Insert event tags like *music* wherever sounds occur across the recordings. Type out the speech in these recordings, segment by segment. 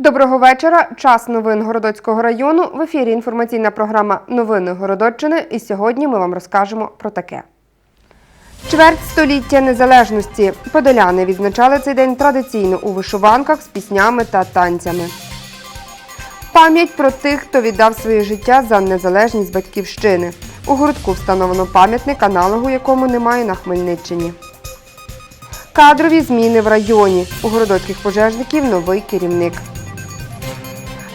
Доброго вечора. Час новин Городоцького району. В ефірі інформаційна програма Новини Городоччини. І сьогодні ми вам розкажемо про таке. Чверть століття незалежності. Подоляни відзначали цей день традиційно у вишиванках з піснями та танцями. Пам'ять про тих, хто віддав своє життя за незалежність батьківщини. У городку встановлено пам'ятник, аналогу якому немає на Хмельниччині. Кадрові зміни в районі. У городоцьких пожежників новий керівник.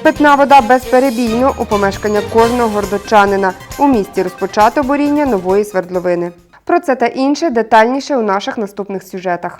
Питна вода безперебійно у помешкання кожного гордочанина. У місті розпочато буріння нової свердловини. Про це та інше детальніше у наших наступних сюжетах.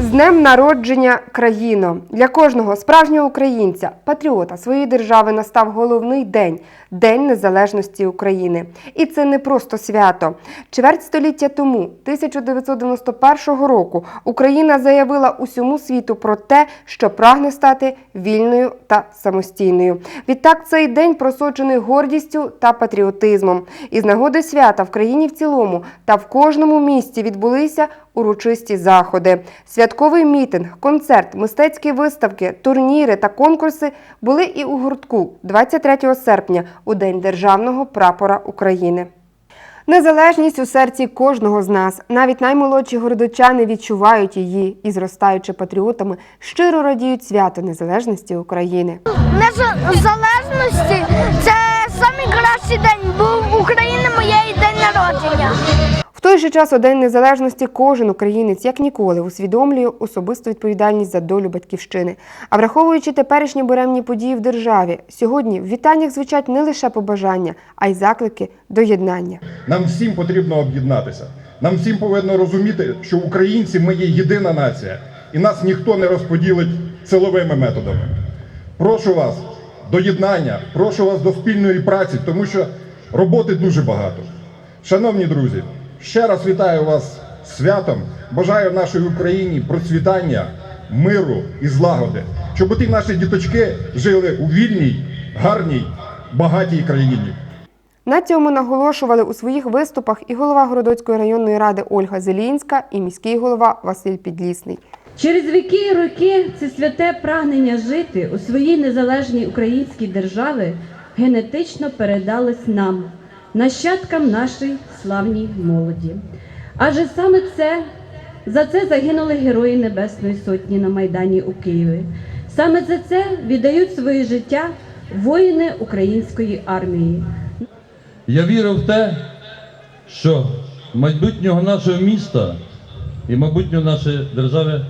З днем народження країно для кожного справжнього українця, патріота своєї держави настав головний день День Незалежності України. І це не просто свято. Чверть століття тому, 1991 року, Україна заявила усьому світу про те, що прагне стати вільною та самостійною. Відтак цей день просочений гордістю та патріотизмом. І з нагоди свята в країні в цілому та в кожному місті відбулися урочисті заходи. Святковий мітинг, концерт, мистецькі виставки, турніри та конкурси були і у гуртку 23 серпня у День Державного прапора України. Незалежність у серці кожного з нас. Навіть наймолодші городочани відчувають її і, зростаючи патріотами, щиро радіють свято незалежності України. Незалежності це найкращий день, бо в Україні моєї день народження. В той же час у День Незалежності кожен українець як ніколи усвідомлює особисту відповідальність за долю батьківщини. А враховуючи теперішні буремні події в державі, сьогодні в вітаннях звучать не лише побажання, а й заклики до єднання. Нам всім потрібно об'єднатися. Нам всім повинно розуміти, що українці ми є єдина нація, і нас ніхто не розподілить силовими методами. Прошу вас до єднання, прошу вас до спільної праці, тому що роботи дуже багато. Шановні друзі, ще раз вітаю вас святом. Бажаю нашій Україні процвітання, миру і злагоди, щоб ті наші діточки жили у вільній, гарній, багатій країні. На цьому наголошували у своїх виступах і голова Городоцької районної ради Ольга Зелінська, і міський голова Василь Підлісний. Через віки і роки це святе прагнення жити у своїй незалежній українській державі генетично передалось нам, нащадкам нашої славній молоді. Адже саме це за це загинули герої Небесної Сотні на Майдані у Києві. Саме за це віддають своє життя воїни української армії. Я вірю в те, що майбутнього нашого міста і майбутнього нашої держави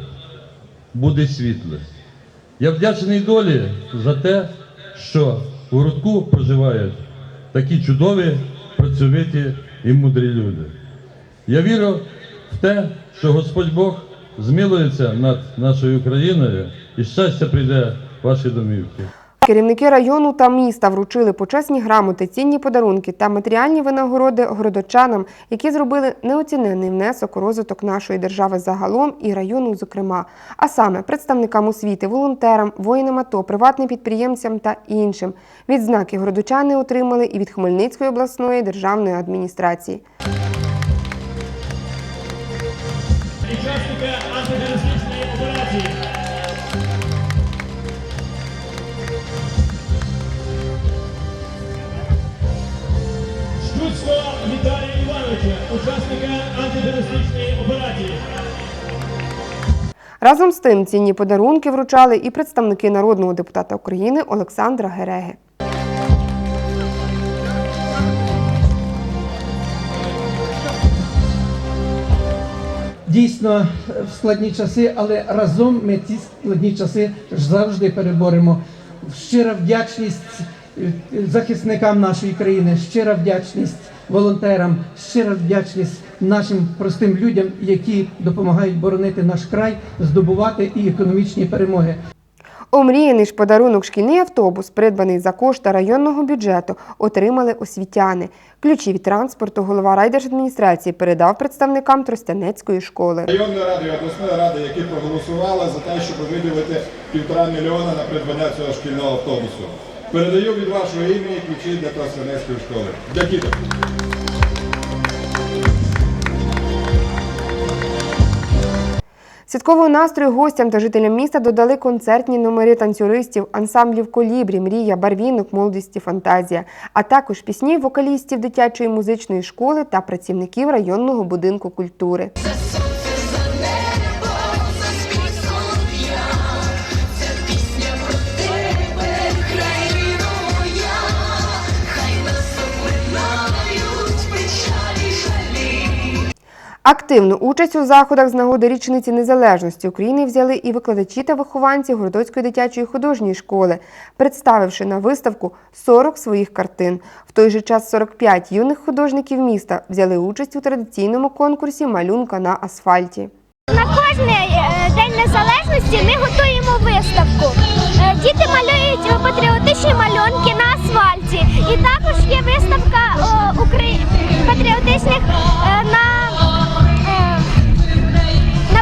буде світле. Я вдячний долі за те, що у Рудку проживають такі чудові, працьовиті і мудрі люди. Я вірю в те, що Господь Бог змилується над нашою Україною і щастя прийде в ваші домівки. Керівники району та міста вручили почесні грамоти, цінні подарунки та матеріальні винагороди городочанам, які зробили неоціненний внесок у розвиток нашої держави загалом і району, зокрема, а саме представникам освіти, волонтерам, воїнам АТО, приватним підприємцям та іншим. Відзнаки городочани отримали і від Хмельницької обласної державної адміністрації. Разом з тим цінні подарунки вручали і представники народного депутата України Олександра Гереги. дійсно в складні часи, але разом ми ці складні часи завжди переборемо. Щира вдячність е, захисникам нашої країни, щира вдячність волонтерам, щира вдячність нашим простим людям, які допомагають боронити наш край, здобувати і економічні перемоги. Омріяний ж подарунок шкільний автобус, придбаний за кошти районного бюджету, отримали освітяни. Ключі від транспорту голова райдержадміністрації передав представникам Тростянецької школи. Районної ради і обласної ради, які проголосували за те, щоб виділити півтора мільйона на придбання цього шкільного автобусу. Передаю від вашого імені ключі для Тростянецької школи. Для Святкового настрою гостям та жителям міста додали концертні номери танцюристів, ансамблів Колібрі, Мрія, Барвінок, Молодість Фантазія, а також пісні вокалістів дитячої музичної школи та працівників районного будинку культури. Активну участь у заходах з нагоди річниці незалежності України взяли і викладачі та вихованці Городоцької дитячої художньої школи, представивши на виставку 40 своїх картин. В той же час 45 юних художників міста взяли участь у традиційному конкурсі Малюнка на асфальті. На кожний е, день незалежності ми готуємо виставку. Е, Діти малюють патріотичні малюнки на асфальті. І також є виставка патріотичних е, на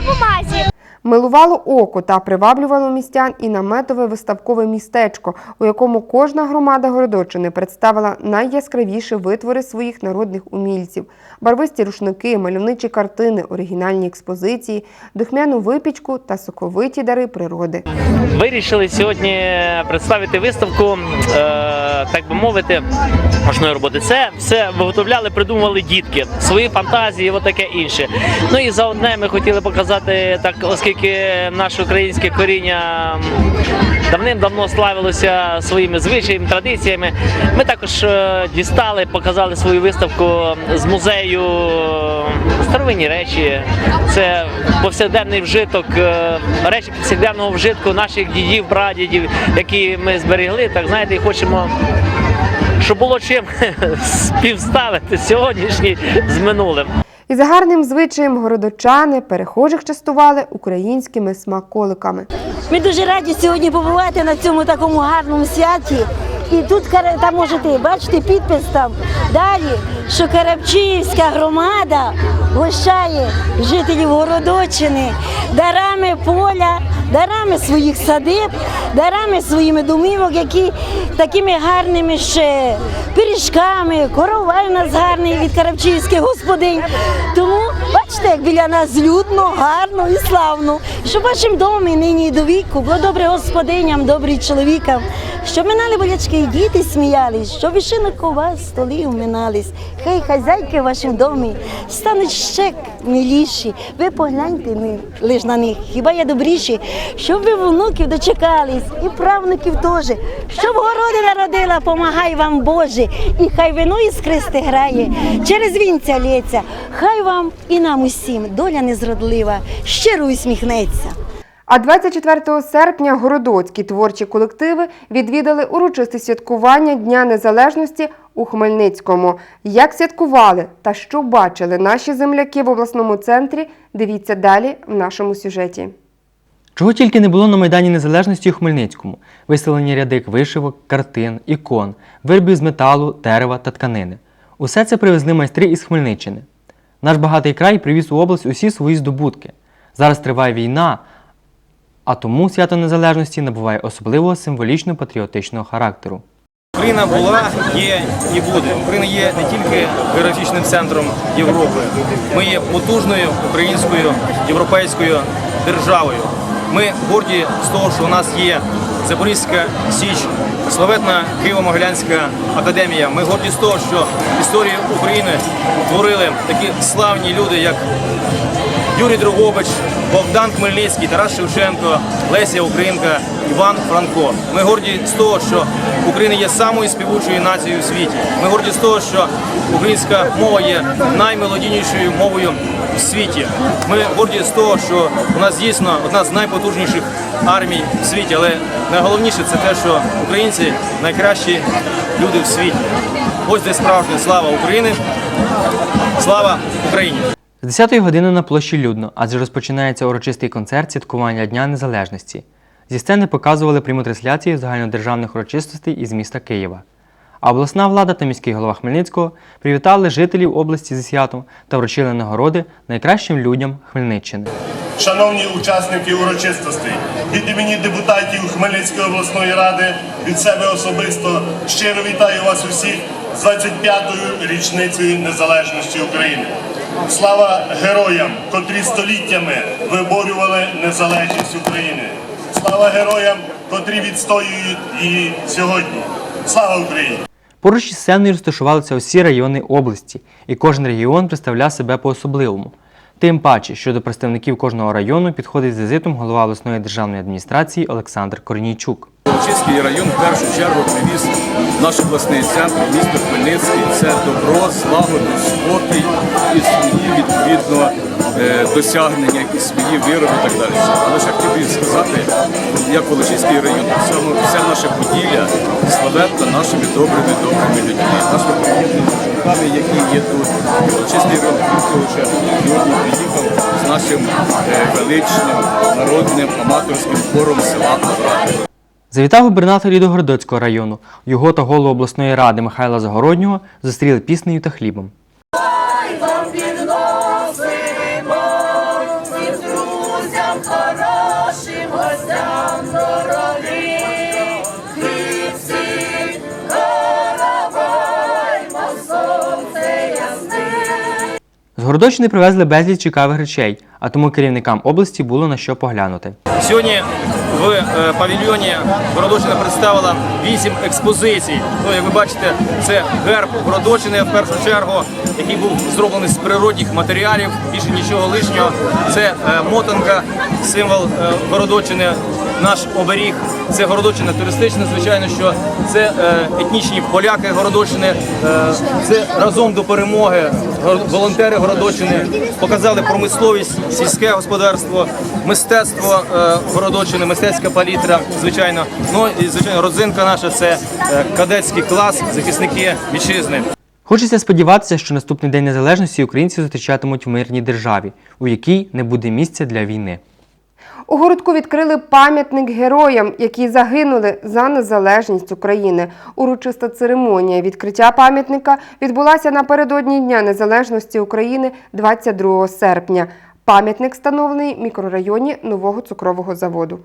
бумазі. Милувало око та приваблювало містян і наметове виставкове містечко, у якому кожна громада Городочини представила найяскравіші витвори своїх народних умільців: барвисті рушники, мальовничі картини, оригінальні експозиції, духмяну випічку та соковиті дари природи. Вирішили сьогодні представити виставку, е, так би мовити, ручної роботи. Це все виготовляли, придумували дітки, свої фантазії, от таке інше. Ну і за одне ми хотіли показати, так, оскільки наше українське коріння давним-давно славилося своїми звичаями, традиціями. Ми також е, дістали, показали свою виставку з музею старовинні речі. Це повсякденний вжиток, е, речі повсякденного вжитку наших дідів, прадідів, які ми зберегли. Так знаєте, і хочемо, щоб було чим *laughs* співставити сьогоднішній з минулим. І за гарним звичаєм городочани перехожих частували українськими смаколиками. Ми дуже раді сьогодні побувати на цьому такому гарному святі. І тут там можете бачити підпис там далі, що Карабчиївська громада гощає жителів Городочини дарами поля, дарами своїх садиб, дарами своїми домівок, які такими гарними ще пиріжками, коровай у нас гарний від Карабчиївських господинь. Тому бачите, як біля нас людно, гарно і славно. Щоб в вашому домі нині і до віку було добре господиням, добрі чоловікам, щоб минали болячки і діти сміялись, щоб вишинок у вас столи уминались. Хай хазяйки в вашому домі стануть ще миліші. Ви погляньте лиш на них. Хіба я добріші? Щоб ви внуків дочекались і правнуків теж. Щоб городи народила, помагай вам Боже. І хай вино із Христи грає, через вінця лється. Хай вам і нам усім доля незродлива, щиро усміхнеться. А 24 серпня городоцькі творчі колективи відвідали урочисте святкування Дня Незалежності у Хмельницькому. Як святкували та що бачили наші земляки в обласному центрі, дивіться далі в нашому сюжеті. Чого тільки не було на Майдані Незалежності у Хмельницькому: виставлені ряди вишивок, картин, ікон, виробів з металу, дерева та тканини. Усе це привезли майстри із Хмельниччини. Наш багатий край привіз у область усі свої здобутки. Зараз триває війна, а тому свято Незалежності набуває особливого символічно-патріотичного характеру. Україна була, є і буде. Україна є не тільки географічним центром Європи. Ми є потужною українською європейською державою. Ми горді з того, що у нас є Запорізька Січ, славетна Києво-Могилянська академія. Ми горді з того, що історію України творили такі славні люди, як Юрій Дрогобич, Богдан Хмельницький, Тарас Шевченко, Леся Українка, Іван Франко. Ми горді з того, що Україна є самою співучою нацією у світі. Ми горді з того, що українська мова є наймелодійнішою мовою в світі. Ми горді з того, що у нас дійсно одна з найпотужніших армій в світі. Але найголовніше це те, що українці найкращі люди в світі. Ось де справжня слава України. Слава Україні! З 10-ї години на площі людно, адже розпочинається урочистий концерт святкування Дня Незалежності. Зі сцени показували пряму трансляцію загальнодержавних урочистостей із міста Києва. А обласна влада та міський голова Хмельницького привітали жителів області зі святом та вручили нагороди найкращим людям Хмельниччини. Шановні учасники урочистостей, від імені депутатів Хмельницької обласної ради від себе особисто щиро вітаю вас усіх з 25-ю річницею незалежності України. Слава героям, котрі століттями виборювали незалежність України. Слава героям, котрі відстоюють її сьогодні. Слава Україні! Поруч із сценою розташувалися усі райони області, і кожен регіон представляв себе по-особливому. Тим паче, що до представників кожного району підходить з візитом голова обласної державної адміністрації Олександр Корнійчук. Волочиський район в першу чергу привіз наш обласний центр, місто Хмельницький. Це добро, злагоду, спокій і свої відповідно е, досягнення, якісь свої вироби і так далі. Але я хотів би сказати, як Волочиський район, вся наша поділля славетна нашими добрими добрими людьми, нашими помічниками, які є тут. Чистий крім того, сьогодні приїхав з нашим е, величним народним аматорським хором села Авракове. Завітав губернатор і до Городоцького району. Його та голову обласної ради Михайла Загороднього зустріли піснею та хлібом. З Городоччини привезли безліч цікавих речей, а тому керівникам області було на що поглянути. Сьогодні в е, павільйоні Городочина представила вісім експозицій. Ну, як ви бачите, це герб Городочини в першу чергу, який був зроблений з природних матеріалів, більше нічого лишнього. Це е, мотанка, символ е, Городочини, наш оберіг. Це Городочина туристична, звичайно, що це етнічні поляки Городочини. Це разом до перемоги. Волонтери Городочини показали промисловість, сільське господарство, мистецтво е, Городочини, мистецька палітра, звичайно. Ну і звичайно, родзинка наша це е, кадетський клас, захисники вітчизни. Хочеться сподіватися, що наступний день незалежності українці зустрічатимуть в мирній державі, у якій не буде місця для війни. У городку відкрили пам'ятник героям, які загинули за незалежність України. Урочиста церемонія відкриття пам'ятника відбулася напередодні Дня Незалежності України 22 серпня. Пам'ятник встановлений в мікрорайоні нового цукрового заводу.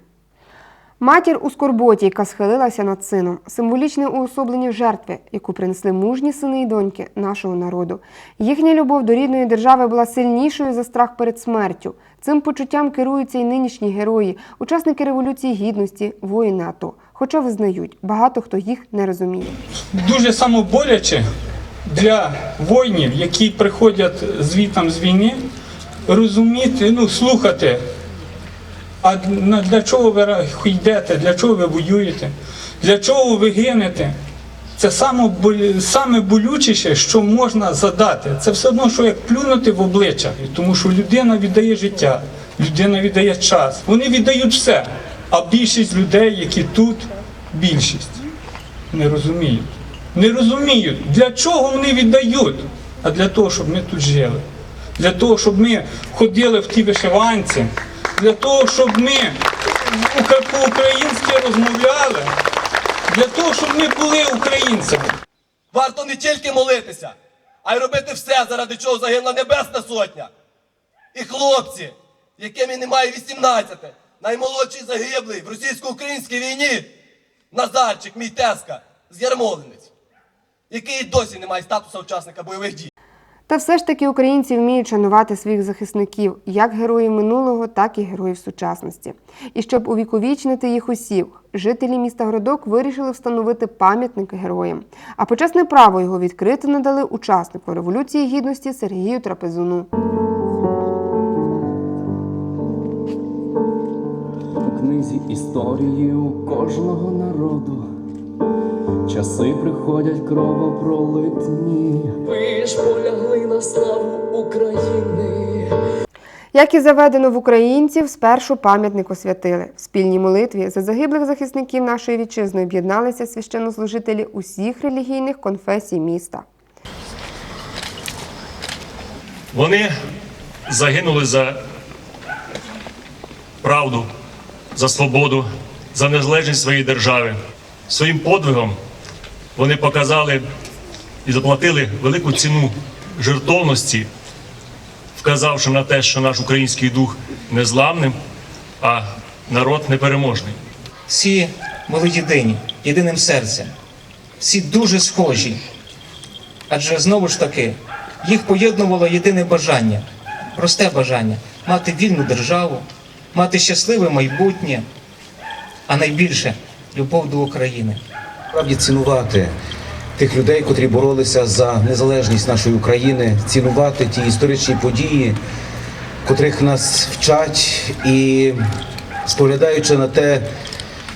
Матір у скорботі, яка схилилася над сином, символічне уособлення жертви, яку принесли мужні сини і доньки нашого народу. Їхня любов до рідної держави була сильнішою за страх перед смертю. Цим почуттям керуються і нинішні герої, учасники революції гідності, воїни АТО. Хоча визнають, багато хто їх не розуміє. дуже самоболяче для воїнів, які приходять звітом з війни, розуміти, ну, слухати, а для чого ви йдете, для чого ви воюєте, для чого ви гинете. Це саме, саме болючіше, що можна задати. Це все одно, що як плюнути в обличчя, тому що людина віддає життя, людина віддає час. Вони віддають все. А більшість людей, які тут, більшість не розуміють. Не розуміють, для чого вони віддають, а для того, щоб ми тут жили. Для того, щоб ми ходили в ті вишиванці, для того, щоб ми по-українськи розмовляли, для того, щоб ми були українцями. Варто не тільки молитися, а й робити все, заради чого загинула Небесна Сотня. І хлопці, яким і немає 18, наймолодший загиблий в російсько-українській війні, Назарчик, мій тезка, з Ярмолинець, який досі не має статусу учасника бойових дій. Та все ж таки українці вміють шанувати своїх захисників, як героїв минулого, так і героїв сучасності. І щоб увіковічнити їх усіх, жителі міста Городок вирішили встановити пам'ятник героям. А почесне право його відкрити надали учаснику Революції Гідності Сергію Трапезуну. У книзі історії у кожного народу часи приходять кровопролитні. Ви ж полягли на славу України. Як і заведено в українців, спершу пам'ятник освятили. В спільній молитві за загиблих захисників нашої вітчизни об'єдналися священнослужителі усіх релігійних конфесій міста. Вони загинули за правду, за свободу, за незалежність своєї держави. Своїм подвигом вони показали і заплатили велику ціну жертовності, вказавши на те, що наш український дух незламним, а народ непереможний. Всі були єдині, єдиним серцем. Всі дуже схожі. Адже знову ж таки їх поєднувало єдине бажання, просте бажання мати вільну державу, мати щасливе майбутнє, а найбільше любов до України. Справді цінувати тих людей, котрі боролися за незалежність нашої України, цінувати ті історичні події, котрих нас вчать, і споглядаючи на те,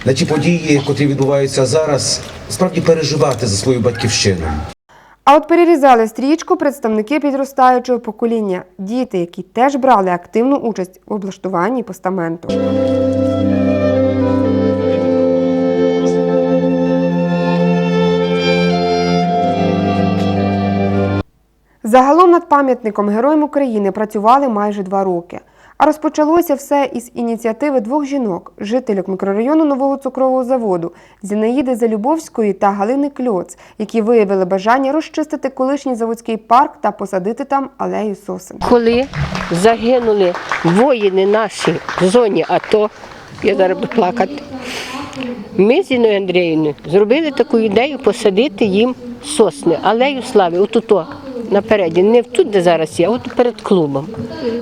на ті події, котрі відбуваються зараз, справді переживати за свою батьківщину. А от перерізали стрічку представники підростаючого покоління, діти, які теж брали активну участь в облаштуванні постаменту. Загалом над пам'ятником Героям України працювали майже два роки. А розпочалося все із ініціативи двох жінок, жительок мікрорайону нового цукрового заводу Зінаїди Залюбовської та Галини Кльоц, які виявили бажання розчистити колишній заводський парк та посадити там алею сосен. Коли загинули воїни наші в зоні АТО, я зараз буду плакати. Ми з Іною Андріївною зробили таку ідею посадити їм сосни, алею слави, отуто напереді, не тут, де зараз є, а от перед клубом.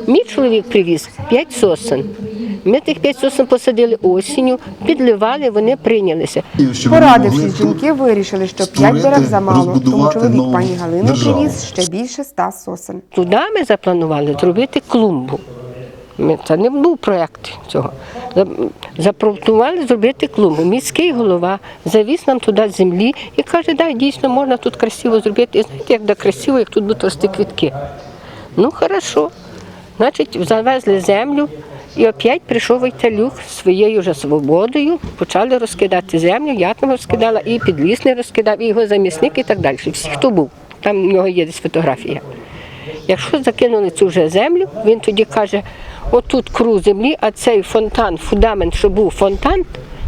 Мій чоловік привіз п'ять сосен. Ми тих п'ять сосен посадили осінню, підливали, вони прийнялися. Порадившись, жінки вирішили, що п'ять дерев замало, тому чоловік пані Галини привіз ще більше ста сосен. Туди ми запланували зробити клумбу. Це не був проєкт цього. За- Запроектували зробити клумбу. Міський голова завіз нам туди землі і каже, да, дійсно можна тут красиво зробити. І знаєте, як де красиво, як тут будуть рости квітки. Ну, хорошо. Значить, завезли землю, і опять прийшов Войталюк зі своєю вже свободою, почали розкидати землю, я там розкидала, і підлісний розкидав, і його замісник, і так далі. Всі, хто був. Там в нього є десь фотографія. Якщо закинули цю вже землю, він тоді каже, отут круг землі, а цей фонтан, фундамент, що був фонтан,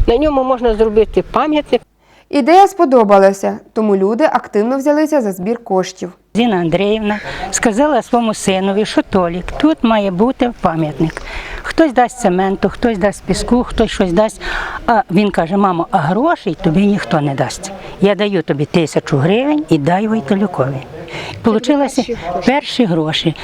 на ньому можна зробити пам'ятник. Ідея сподобалася, тому люди активно взялися за збір коштів. Зіна Андріївна сказала своєму синові, що Толік, тут має бути пам'ятник. Хтось дасть цементу, хтось дасть піску, хтось щось дасть. А він каже: мамо, а грошей тобі ніхто не дасть. Я даю тобі тисячу гривень і дай Войтолюкові. Получилося перші гроші,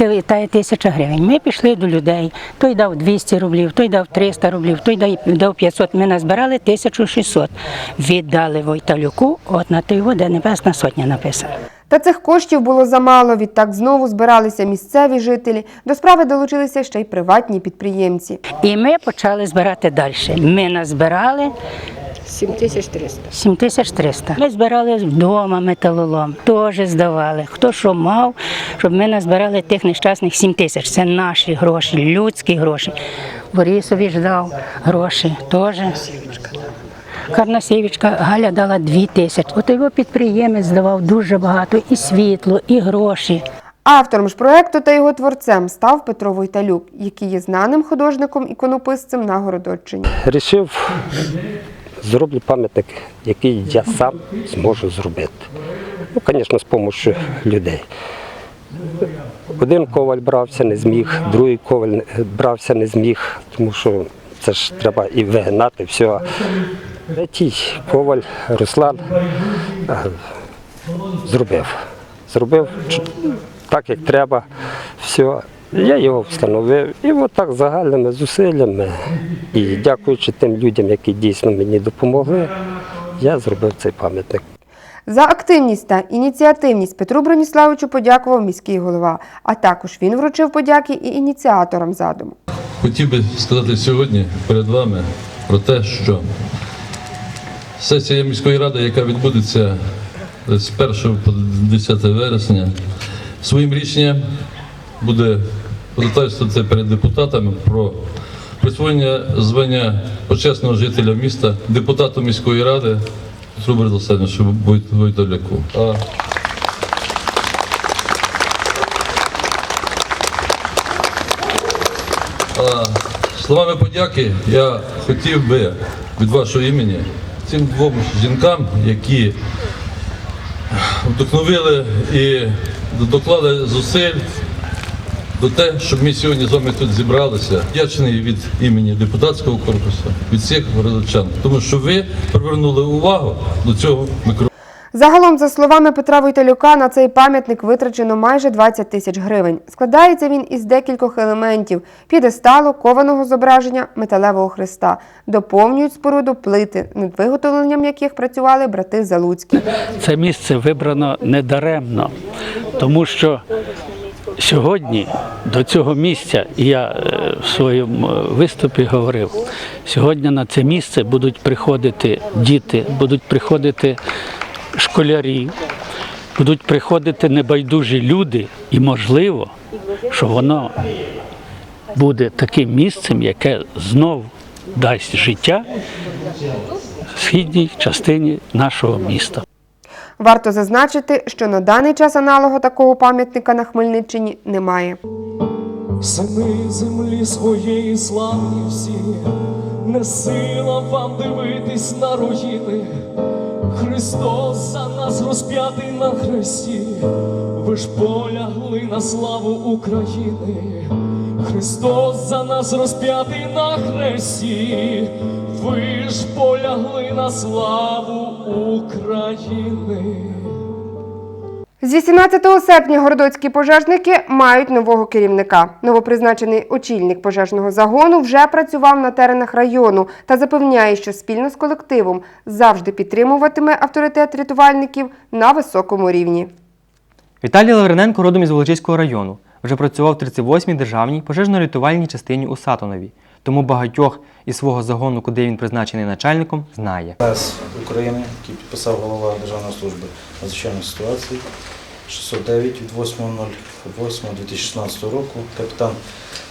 е, та тисяча гривень. Ми пішли до людей. Той дав 200 рублів, той дав 300 рублів, той дав- дав 500. Ми назбирали 1600. Віддали Войталюку, от на той, де Небесна Сотня написана. Та цих коштів було замало, відтак знову збиралися місцеві жителі. До справи долучилися ще й приватні підприємці. І ми почали збирати далі. Ми назбирали 7300. 7300. Ми збирали вдома металолом, теж здавали. Хто що мав, щоб ми назбирали тих нещасних 7 тисяч. Це наші гроші, людські гроші. Борисові ж дав гроші теж. Карнасєвичка Галя дала 2 тисячі. От його підприємець здавав дуже багато і світло, і гроші. Автором ж проекту та його творцем став Петро Войталюк, який є знаним художником-іконописцем на Городоччині. Рішив, зроблю пам'ятник, який я сам зможу зробити. Ну, звісно, з допомогою людей. Один коваль брався, не зміг, другий коваль брався, не зміг, тому що це ж треба і вигинати все. Третій коваль Руслан е, зробив. Зробив так, як треба. Все. Я його встановив. І от так загальними зусиллями. І дякуючи тим людям, які дійсно мені допомогли, я зробив цей пам'ятник. За активність та ініціативність Петру Броніславовичу подякував міський голова, а також він вручив подяки і ініціаторам задуму. Хотів би сказати сьогодні перед вами про те, що сесія міської ради, яка відбудеться з 1 по 10 вересня, своїм рішенням буде ходатайствувати перед депутатами про присвоєння звання почесного жителя міста депутату міської ради Войтовляку. А А, Словами подяки я хотів би від вашого імені цим двом жінкам, які вдохновили і доклали зусиль до те, щоб ми сьогодні з вами тут зібралися. Вдячний від імені депутатського корпусу, від всіх городочан, тому що ви привернули увагу до цього мікро. Загалом, за словами Петра Войталюка, на цей пам'ятник витрачено майже 20 тисяч гривень. Складається він із декількох елементів: п'єдесталу, кованого зображення, металевого хреста. Доповнюють споруду плити, над виготовленням яких працювали брати Залуцькі. Це місце вибрано недаремно, тому що сьогодні до цього місця, я е, в своєму е, виступі говорив, сьогодні на це місце будуть приходити діти, будуть приходити школярі, будуть приходити небайдужі люди, і можливо, що воно буде таким місцем, яке знов дасть життя східній частині нашого міста. Варто зазначити, що на даний час аналогу такого пам'ятника на Хмельниччині немає. Сини землі своєї славні всі, не сила вам дивитись на руїни. Христос за нас розп'ятий на хресті, ви ж полягли на славу України. Христос за нас розп'ятий на хресті, ви ж полягли на славу України. З 18 серпня городоцькі пожежники мають нового керівника. Новопризначений очільник пожежного загону вже працював на теренах району та запевняє, що спільно з колективом завжди підтримуватиме авторитет рятувальників на високому рівні. Віталій Лавриненко родом із Волочиського району. Вже працював в 38-й державній пожежно-рятувальній частині у Сатонові. Тому багатьох із свого загону, куди він призначений начальником, знає. Наказ України, який підписав голова Державної служби надзвичайних ситуацій 609 від 8.08.2016 року. Капітан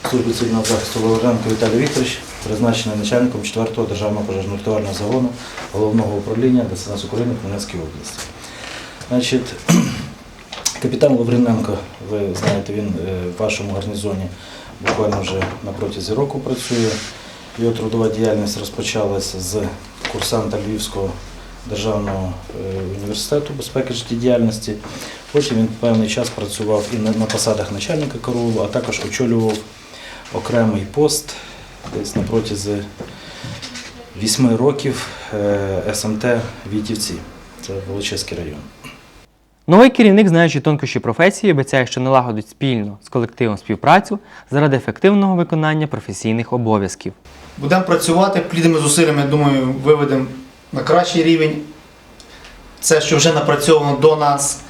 служби цивільного захисту Лавренко Віталій Вікторович призначений начальником 4-го державного пожежно-рятувального загону головного управління ДСНС України в Хмельницькій області. Значить, *clears throat* капітан Лавриненко, ви знаєте, він е, в вашому гарнізоні буквально вже на протязі року працює. Його трудова діяльність розпочалася з курсанта Львівського державного е, університету безпеки життєдіяльності. Потім він певний час працював і на, посадах начальника караулу, а також очолював окремий пост десь на протязі вісьми років е, СМТ Вітівці. Це Волочиський район. Новий керівник, знаючи тонкощі професії, обіцяє, що налагодить спільно з колективом співпрацю заради ефективного виконання професійних обов'язків. Будемо працювати плідними зусиллями, думаю, виведемо на кращий рівень це, що вже напрацьовано до нас.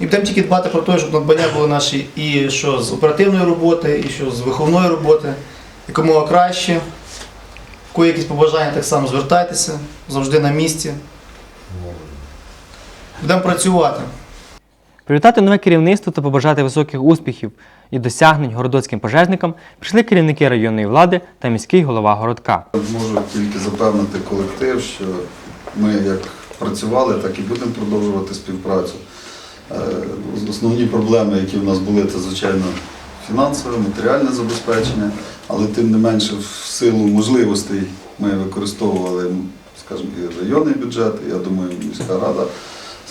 І будемо тільки дбати про те, щоб надбання були наші і що з оперативної роботи, і що з виховної роботи, якомога краще. В кої якісь побажання так само звертайтеся, завжди на місці. Будемо працювати. Привітати нове керівництво та побажати високих успіхів і досягнень городоцьким пожежникам прийшли керівники районної влади та міський голова городка. Можу тільки запевнити колектив, що ми як працювали, так і будемо продовжувати співпрацю. Е, Основні проблеми, які в нас були, це звичайно фінансове, матеріальне забезпечення, але тим не менше, в силу можливостей ми використовували, скажімо, і районний бюджет, і, я думаю, міська рада,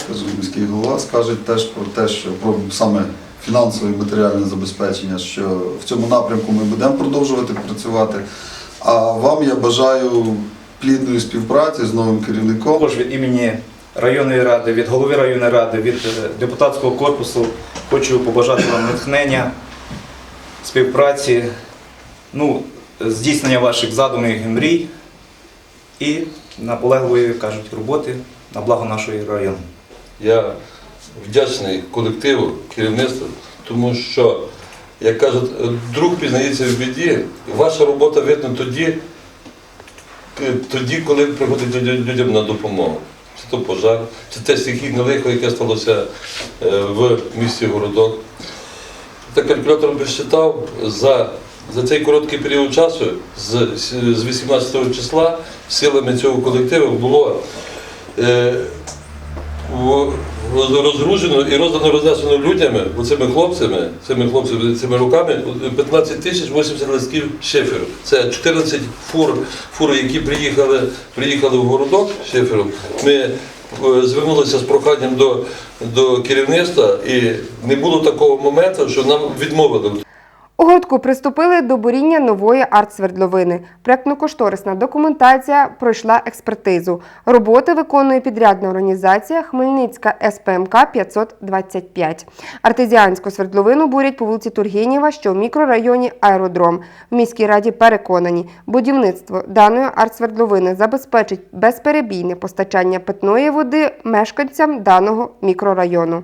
скажімо, міський голова скажуть теж про те, що про саме фінансове і матеріальне забезпечення, що в цьому напрямку ми будемо продовжувати працювати. А вам я бажаю плідної співпраці з новим керівником. Також від імені районної ради, від голови районної ради, від е, депутатського корпусу хочу побажати вам натхнення, співпраці, ну, здійснення ваших задумів і мрій і наполегливої кажуть роботи на благо нашої району. Я вдячний колективу, керівництву, тому що, як кажуть, друг пізнається в біді, ваша робота видно тоді, тоді, коли приходить людям на допомогу. Чи то пожар, чи те стихійне лихо, яке сталося е, в місті Городок. Та калькулятор підсчитав за, за цей короткий період часу, з, з 18 числа, силами цього колективу було е, в- розгружено і роздано рознесено людями, оцими хлопцями, цими хлопцями, цими руками 15 тисяч 80 листків шиферу. Це 14 фур, фур, які приїхали, приїхали в городок шифером. Ми е, звернулися з проханням до, до керівництва і не було такого моменту, що нам відмовили. У гуртку приступили до буріння нової артсвердловини. Проектно-кошторисна документація пройшла експертизу. Роботи виконує підрядна організація Хмельницька СПМК 525. Артезіанську свердловину бурять по вулиці Тургенєва, що в мікрорайоні Аеродром. В міській раді переконані, будівництво даної артсвердловини забезпечить безперебійне постачання питної води мешканцям даного мікрорайону.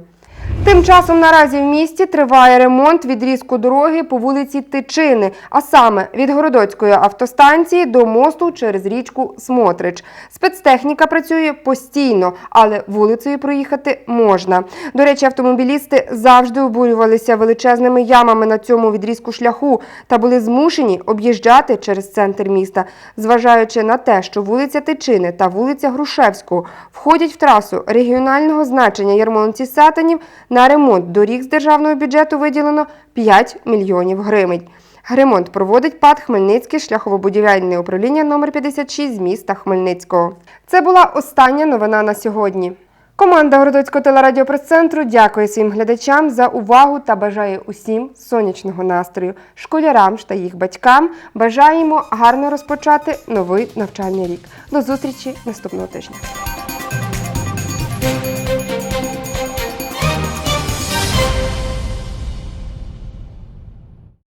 Тим часом наразі в місті триває ремонт відрізку дороги по вулиці Тичини, а саме від Городоцької автостанції до мосту через річку Смотрич. Спецтехніка працює постійно, але вулицею проїхати можна. До речі, автомобілісти завжди обурювалися величезними ямами на цьому відрізку шляху та були змушені об'їжджати через центр міста, зважаючи на те, що вулиця Тичини та вулиця Грушевського входять в трасу регіонального значення Ярмолинці-Сатанів. На ремонт доріг з державного бюджету виділено 5 мільйонів гривень. Ремонт проводить ПАД Хмельницьке шляхово-будівельне управління номер 56 з міста Хмельницького. Це була остання новина на сьогодні. Команда Городоцького телерадіопрес-центру дякує своїм глядачам за увагу та бажає усім сонячного настрою. Школярам та їх батькам бажаємо гарно розпочати новий навчальний рік. До зустрічі наступного тижня.